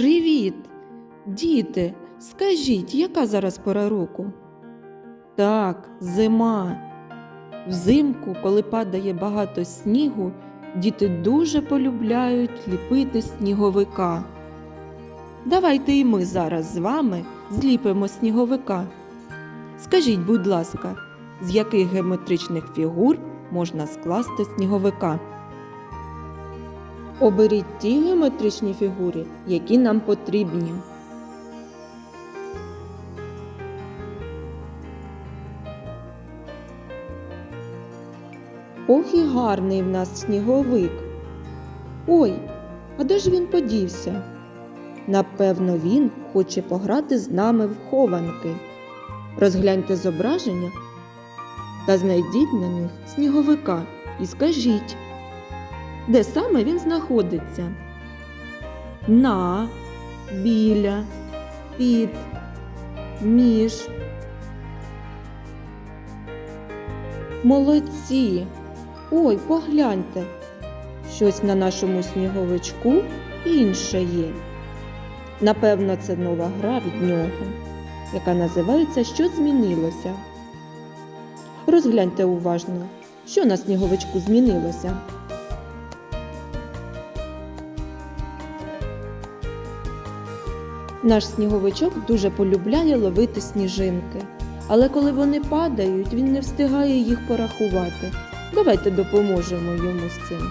Привіт! Діти, скажіть, яка зараз пора року? Так, зима. Взимку, коли падає багато снігу, діти дуже полюбляють ліпити сніговика. Давайте і ми зараз з вами зліпимо сніговика. Скажіть, будь ласка, з яких геометричних фігур можна скласти сніговика? Оберіть ті геометричні фігури, які нам потрібні. Ох і гарний в нас сніговик. Ой, а де ж він подівся? Напевно, він хоче пограти з нами в хованки. Розгляньте зображення та знайдіть на них сніговика і скажіть, де саме він знаходиться? На, біля, під, між. Молодці! Ой, погляньте, щось на нашому сніговичку інше є. Напевно, це нова гра від нього, яка називається Що змінилося. Розгляньте уважно, що на сніговичку змінилося. Наш сніговичок дуже полюбляє ловити сніжинки, але коли вони падають, він не встигає їх порахувати. Давайте допоможемо йому з цим.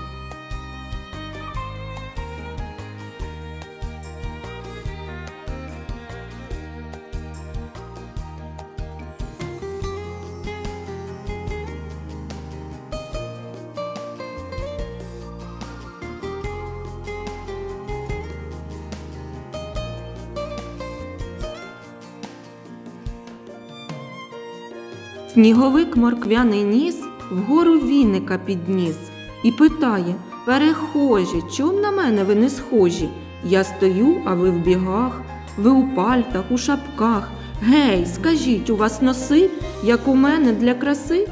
Сніговик морквяний ніс вгору віника підніс і питає Перехожі, чом на мене ви не схожі? Я стою, а ви в бігах, ви у пальтах, у шапках. Гей, скажіть, у вас носи, як у мене для краси?